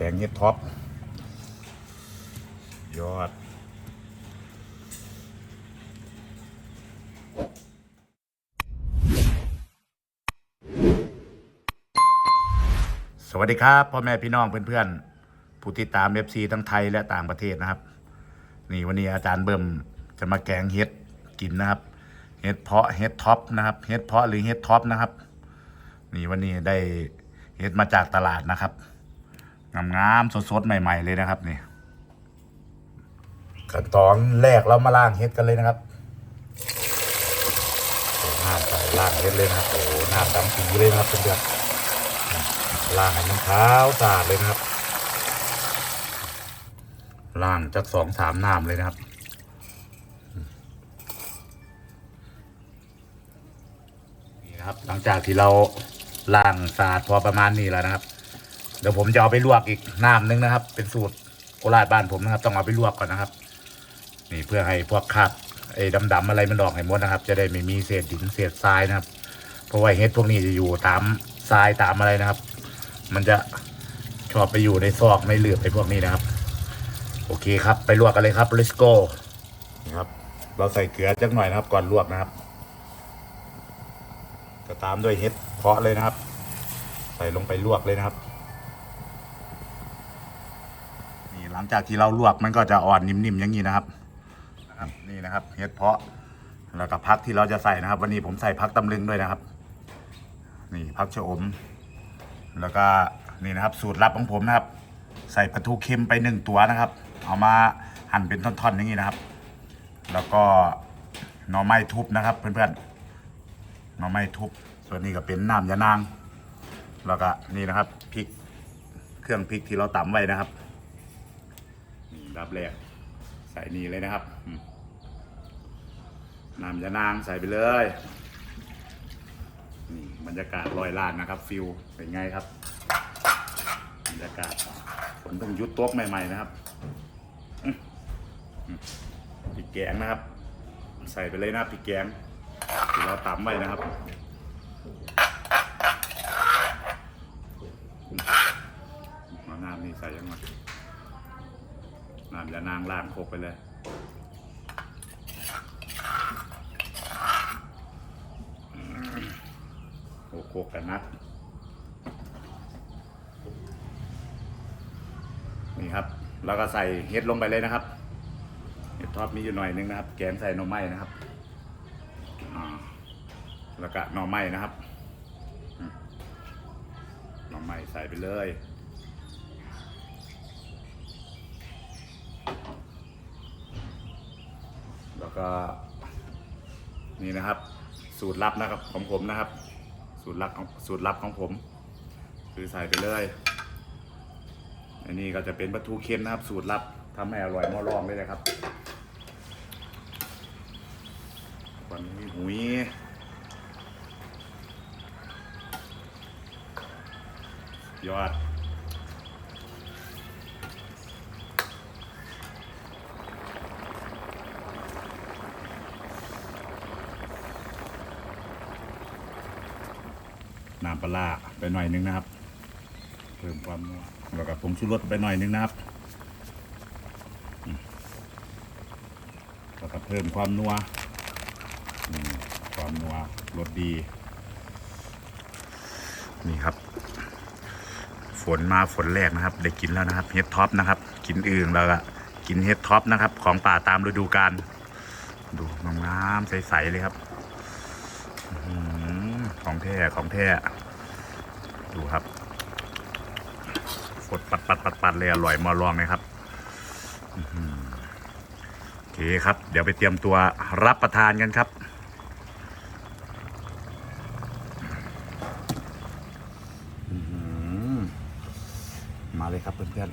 แกงเห็ดท็อป ยอด สวัสดีครับพ่อแม่พี่น้องเพื่อนๆ ผู้ติดตามเอฟซีทั้งไทยและต่างประเทศนะครับ นี่วันนี้อาจารย์เบิ่มจะมาแกงเห็ดกินนะครับเห็ดเพาะเห็ดท็อปนะครับเห็ดเพาะหรือเห็ดท็อปนะครับ นี่วันนี้ได้เห็ดมาจากตลาดนะครับ งามๆสดๆใหม่ ๆ เลยนะครับนี่ขั้นตอนแรกเรามาล่างเห็ดกันเลยนะครับโอ้น้ำใส่ล่างเห็ดเลยนะครับโอ้น้ำดำปีเลยนะครับเพื่อนๆล่างให้มันขาวสะอาดเลยนะครับ ล่างจากสองสามน้ำเลยนะครับนี่นะครับ หลังจากที่เราล่างสะอาดพอประมาณนี้แล้วนะครับ เดี๋ยวผมจะเอาไปลวกอีกน้ำนึงนะครับ เป็นสูตรโคราชบ้านผมนะครับ ต้องเอาไปลวกก่อนนะครับ นี่เพื่อให้พวกคราบไอ้ดำๆอะไรมันออกให้หมดนะครับ จะได้ไม่มีเศษดินเศษทรายนะครับ เพราะว่าเห็ดพวกนี้จะอยู่ตามทรายตามอะไรนะครับ มันจะชอบไปอยู่ในซอกในหลืบไปพวกนี้นะครับ โอเคครับ ไปลวกกันเลยครับ let's go นี่ครับ เราใส่เกลือจักหน่อยนะครับ ก่อนลวกนะครับจะตามด้วยเห็ดเพาะเลยนะครับ ใส่ลงไปลวกเลยนะครับ นี่ห ลังจากที่เราลวกมันก็จะอ่อนนิ่มๆอย่างนี้นะครับนะครับนี่นะครับเห็ดเพาะแล้วก็พักที่เราจะใส่นะครับ วันนี้ผมใส่พักตำลึงด้วยนะครับ นี่พักชะอม แล้วก็นี่นะครับ สูตรลับของผมนะครับ ใส่ปลาทูเค็มไปหนึ่งตัวนะครับ เอามาหั่นเป็นท่อนๆอย่างนี้นะครับ แล้วก็หน่อไม้ทุบนะครับ เพื่อนๆหน่อไม้ทุบ ส่วนนี้ก็เป็นน้ำยานาง แล้วก็นี่นะครับพริกเครื่องพริกที่เราตำไว้นะครับ นี่รับแรก ใส่นี่เลยนะครับน้ำยานางใส่ไปเลยนี่บรรยากาศลอยลานนะครับฟิลเป็นไงครับ บรรยากาศฝนเพิ่งยุดตกใหม่ ๆ นะครับพริกแกงนะครับ ใส่ไปเลยนะพริกแกงที่เราตำไว้นะครับมาน้ำนี่ใส่ยังไง น้ำจะนางล่างโคกไปเลย โอ้โคกกันนักนี่ครับ แล้วก็ใส่เห็ดลงไปเลยนะครับ เห็ดทอดมีอยู่หน่อยนึงนะครับ แกงใส่หน่อไม้นะครับ แล้วก็หน่อไม้นะครับอืมหน่อไม้ใส่ไปเลย แล้วก็นี่นะครับ สูตรลับนะครับของผมนะครับ สูตรลับของสูตรลับของผม คือใส่ไปเลยอันนี้ก็จะเป็นปลาทูเค็มนะครับ สูตรลับทำให้อร่อยมอรองเลยนะครับวันนี้หุยยอด น้ำปลาไปหน่อยนึงนะครับ เพิ่มความนัวแล้วก็ผงชูรสไปหน่อยนึงนะครับอืมแล้วก็เพิ่มความนัวความนัวรสดี นี่ครับ ฝนมาฝนแรกนะครับ ได้กินแล้วนะครับเฮดท็อปนะครับ กินอื่นแล้วก็กินเฮดท็อปนะครับ ของป่าตามฤดูกาลดูงามๆใสๆเลยครับอของแท้ของแท้ ดูครับฟดปัดปัดปัดปัดเลยอร่อยมาลองเลยครับโอเคครับ เดี๋ยวไปเตรียมตัวรับประทานกันครับมาเลยครับเพื่อน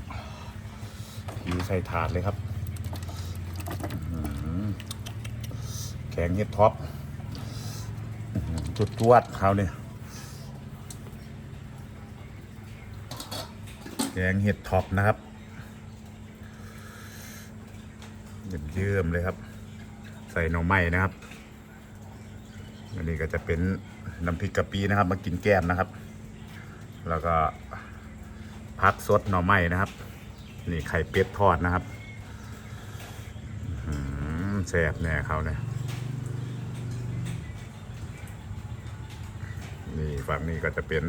ๆทีใส่ถาดเลยครับอื้อหือแกงเห็ดท็อปจุดจวดเขาเนี่ย แกงเห็ดท็อปนะครับเยื่อมเลยครับ ใส่หน่อไม้นะครับ อันนี้ก็จะเป็นน้ำพริกกะปินะครับ มากินแก้มนะครับ แล้วก็พักสดหน่อไม้นะครับ นี่ไข่เป็ดทอดนะครับแซ่บแน่เขาเนี่ยนี่ฝั่งนี้ก็จะเป็น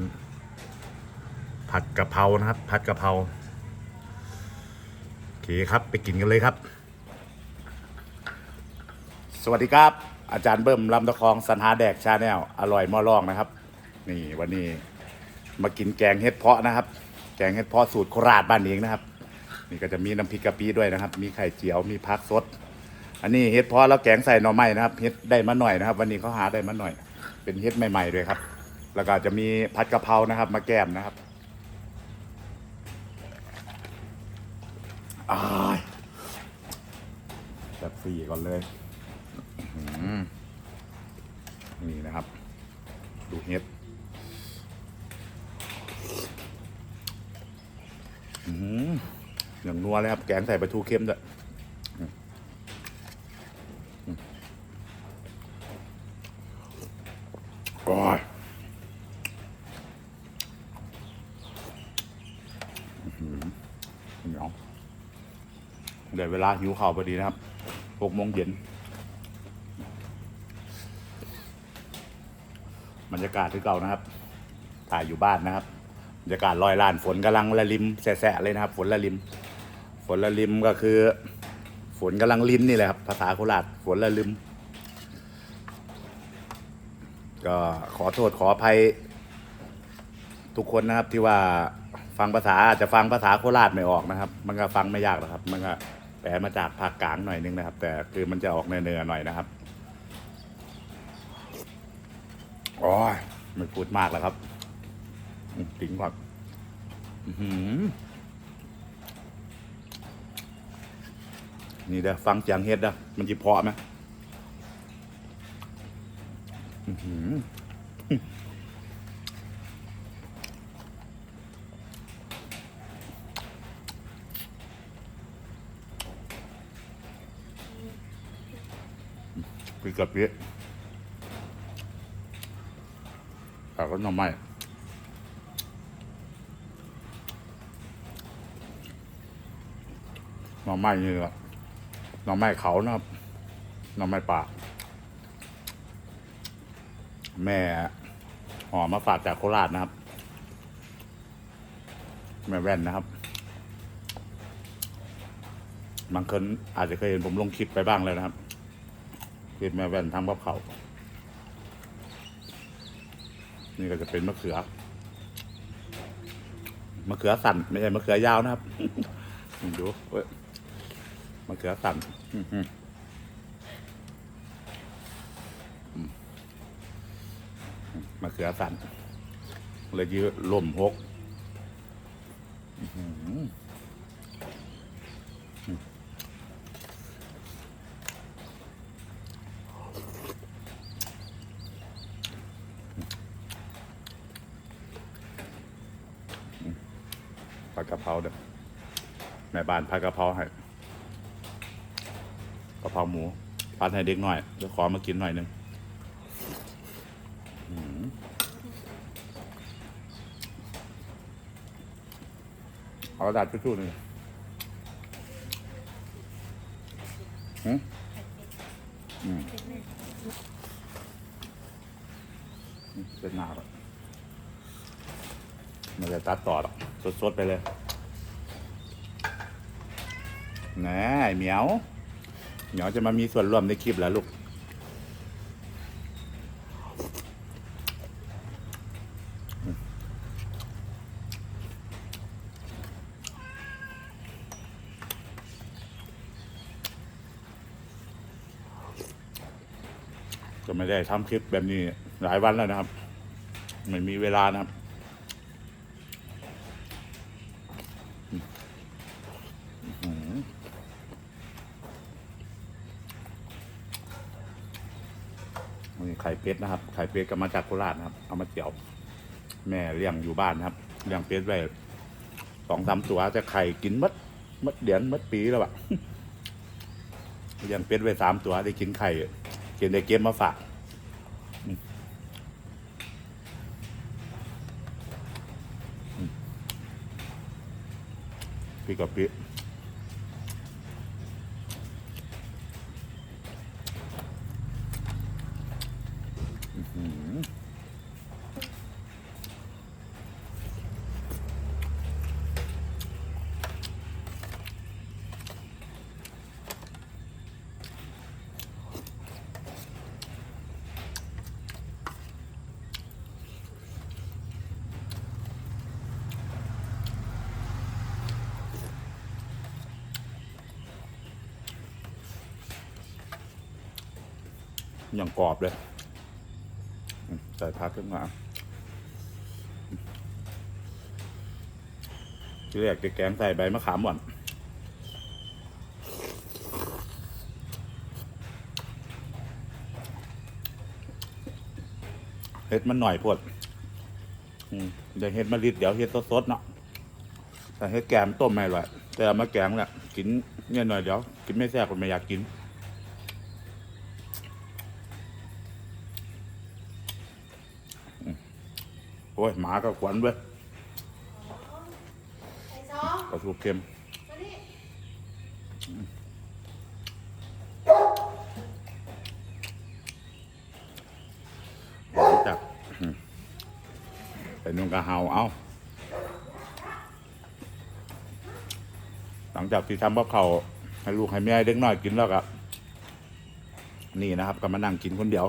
ผัดกะเพรานะครับ ผัดกะเพราโอเคครับไปกินกันเลยครับ สวัสดีครับ อาจารย์เบิ้มลำตะคองสันหาแดกชาแนลอร่อยมอล่องนะครับ นี่วันนี้มากินแกงเห็ดเพาะนะครับ แกงเห็ดเพาะสูตรโคราชบ้านเองนะครับ นี่ก็จะมีน้ำพริกกะปิด้วยนะครับ มีไข่เจียวมีผักสด อันนี้เห็ดเพาะแล้วแกงใส่หน่อไม้นะครับเห็ดได้มาหน่อยนะครับ วันนี้เขาหาได้มาหน่อย เป็นเห็ดใหม่ๆด้วยครับแล้วก็จะมีผัดกะเพรานะครับ มาแก้มนะครับอ้าย แบบสี่ก่อนเลย นี่นะครับ ดูเห็ดอืมอย่างนัวเลยครับ แกงใส่ปลาทูเค็มด้วยอืมอืมโอ้ยอื้อหือเหนียว เดี๋ยวเวลาหิวข้าวพอดีนะครับหกโมงเย็นบรรยากาศที่เก่านะครับ ถ่ายอยู่บ้านนะครับบรรยากาศลอยล้านฝนกำลังละลิมแสะเลยนะครับ ฝนละลิม ฝนละลิมก็คือ ฝนกำลังลิมนี่แหละครับ ภาษาโคราชฝนละลิม ก็ขอโทษขออภัย ทุกคนนะครับที่ว่าฟังภาษาอาจจะฟังภาษาโคราชไม่ออกนะครับ มันก็ฟังไม่ยากหรอกครับ มันก็ ลมาจากภาคกลางหน่อยนึงนะครับ แต่คือมันจะออกเนื้อๆหน่อยนะครับโอ้ยไม่พูดมากแล้วครับอืมถึงก่อนอื้อหือนี่เด้อฟังเสียงเฮ็ดเด้อมันจะเพาะไหมอือหือ ปีกับปีแต่ก็หน่อไม้น่องไม้นี่แหละน่องไม้เขานะครับหน่อไม้ป่าแม่หอมาฝากจากโคราชนะครับ แม่แว่นนะครับ บางคนอาจจะเคยเห็นผมลงคลิปไปบ้างแล้วนะครับ คลิปแม่แว่นทำกับเขานี่ก็จะเป็นมะเขือ มะเขือสั่น ไม่ใช่มะเขือยาวนะครับ ดูเว้ยมะเขือสั่นมะเขือสั่น เลยยืดล่มหก อื ผัดกะเพราเด้อแม่บ้านผัดกะเพราให้กะเพราหมูผัดให้เด็กหน่อยเดี๋ยวขอมากินหน่อยหนึงหือเอากระดาษชู่ๆหนึ่งหืมอืมเป็นหนาแบบ มันจะตัดต่อหรอกสดๆไปเลยน่ไอเหมียว เหมียวจะมามีส่วนร่วมในคลิปแล้วลูก ก็ไม่ได้ทำคลิปแบบนี้หลายวันแล้วนะครับ ไม่มีเวลานะครับ อื้อหือ นี่ไข่เป็ดนะครับ ไข่เป็ดก็มาจากโคราชนะครับ เอามาเจียว แม่เลี้ยงอยู่บ้านนะครับ เลี้ยงเป็ดไว้สองสามตัวจะไข่กินมัดมัดเดือนมัดปีแล้วอะเลี้ยงเป็ดไว้สามตัวได้กินไข่กินได้เก็บมาฝากพี่กับพี่ อยังกรอบเลยใส่ผักขึ้นมาที่แรกจะแกงใส่ใบมะขามหวานเห็ดมันหน่อยพวดเดี๋ยวเห็ดมาลิดเดี๋ยวเห็ดสดๆเนาะแต่เห็ดแกมต้มไม่อร่อยแต่มาแกงแหละกินเนี่ยหน่อยเดี๋ยว กินไม่แซ่บก็ไม่อยากกิน โอ้ยหมาก็ขวัญเว้ยไอ้สองปลาทูเค็มมานี่หลังจากอืมไปนุ่งกระเฮาเอาหลังจากที่ทำกับเขาวให้ลูกให้แม่เด็กน้อยกินแล้วก็นี่นะครับก็มานั่งกินคนเดียว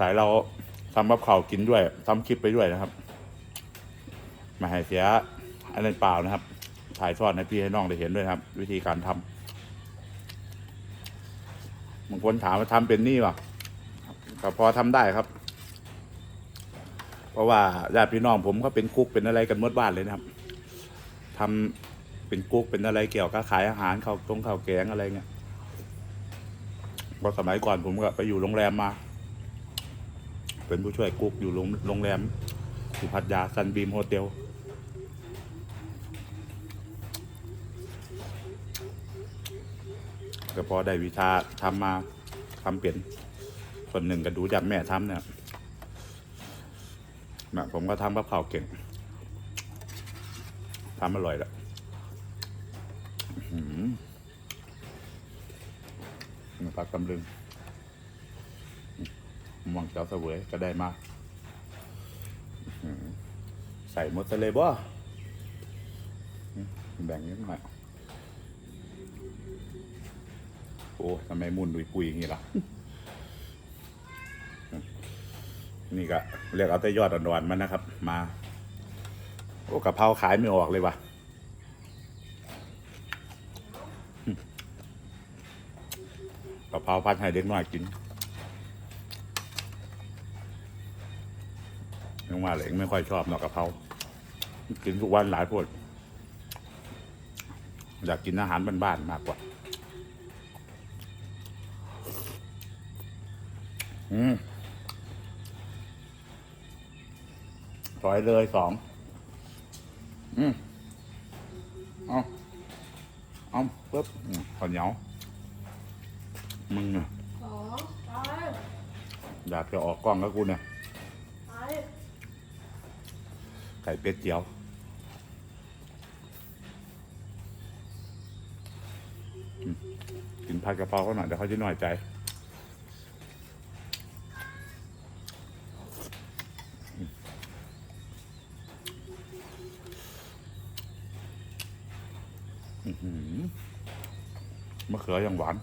อายเราทำกับข้าวกินด้วยทำคลิปไปด้วยนะครับ มาให้เสียอันนั้นเปล่านะครับ ถ่ายทอดให้พี่ให้น้องได้เห็นด้วยครับ วิธีการทำบางคนถามว่าทำเป็นนี่ป่ะก็พอทำได้ครับ เพราะว่าญาติพี่น้องผมก็เป็นกุ๊กเป็นอะไรกันหมดบ้านเลยนะครับทำเป็นกุ๊กเป็นอะไรเกี่ยวกับขายอาหารข้าวตรงข้าวแกงอะไรเงี้ยเพราะสมัยก่อนผมก็ไปอยู่โรงแรมมา เป็นผู้ช่วยกุ๊กอยู่โรงงแรมสุพัทยาซันบีมโฮเทลก็พอได้วิชาทำมาทำเป็นส่วนหนึ่งก็ดูจากแม่ทำเนี่ยแม่ผมก็ทำกับข้าวเก่งทำอร่อยแล้วอื้อหือนี่ปลากำลึง ม่วงเจ้าเสวยก็ได้มาใส่หมดเลยบ่แบ่งนิดหน่อยโอ้ทำไมมุนดุยปุยอย่างนี้ล่ะ นี่ก็เรียกเอาแต่ยอดอ่อนๆมันนะครับ มา โอ้กะเพราขายไม่ออกเลยว่ะกะเพราพัดให้เด็กน้อยกิน ยังว่าเหลงไม่ค่อยชอบเนาะกะเพรากินทุกวันหลายพวดอยากกินอาหารบ้านๆมากกว่า อืมถอยเลยสอง อืมเอาเอาปึ๊บอืมข้าวเหนียวมึงเนี่ยสองไปอยากจะออกกล้องแล้วกูเนี่ย ไก่เป็ดเจียวอืมกินผัดกะเพราเขาหน่อยเดี๋ยวเขาจะหน่อยใจ มะเขือยังหวาน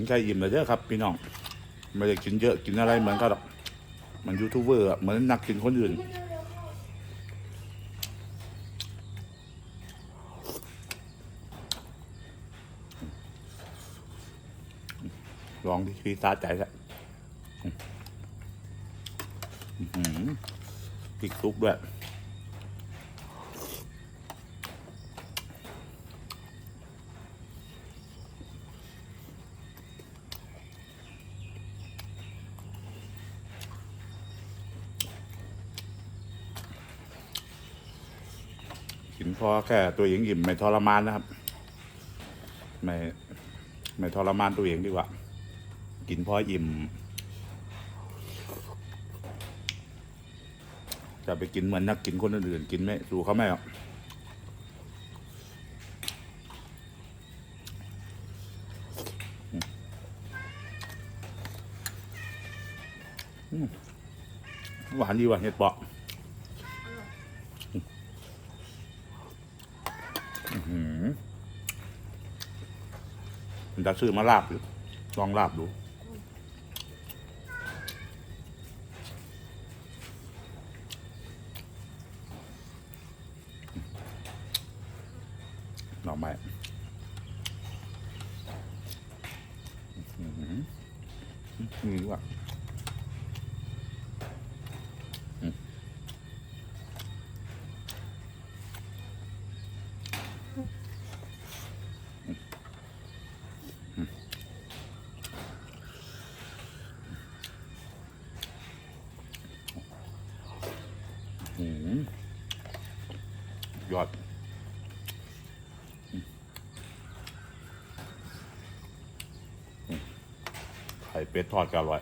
นแค่อิ่มเลยเด้อครับพี่น้องไม่ได้กินเยอะกินอะไรเหมือนกันหรอกเหมันยูทูบเบอร์อะเหมือนนักกินคนอื่น ลองที่พี่ตาใจแล้วอื้อหือพริกซุปด้วย ค่ตัวเองอิ่มไม่ทรมานนะครับ ไม่ไม่ทรมานตัวเองดีกว่า กินพออิ่ม จะไปกินเหมือนนักกินคนอื่นกินไม่สู้เขาไม่หรอกหวานดีว่ะเห็ดเปาะอื้อหือ มันจะซื้อมาลาบดูลองลาบดูหน่อไม้ ยอดไข่เป็ดทอดก็อร่อย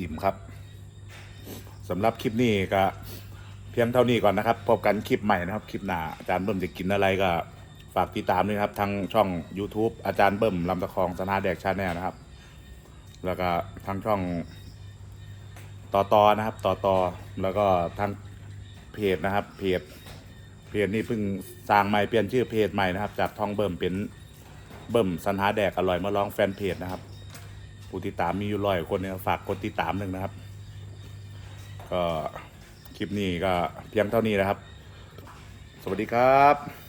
อิ่มครับสำหรับคลิปนี้ก็เพียงเท่านี้ก่อนนะครับ พบกันคลิปใหม่นะครับ คลิปหน้าอาจารย์เบิ้มจะกินอะไรก็ฝากติดตามด้วยครับ ทางช่อง YouTube อาจารย์เบิ้มลำตะคองสนาแดกชาแนลนะครับ แล้วก็ทางช่องต่อต่อนะครับ ต่อต่อแล้วก็ทางเพจนะครับ เพจเพจนี้เพิ่งสร้างใหม่เปลี่ยนชื่อเพจใหม่นะครับ จากทองเบิ้มเป็นเบิ้มสันหาแดกอร่อยมาลองแฟนเพจนะครับ ผู้ติดตามมีอยู่ร้อยคนเนี่ยฝากกดติดตามหนึ่งนะครับ ก็คลิปนี้ก็เพียงเท่านี้นะครับ สวัสดีครับ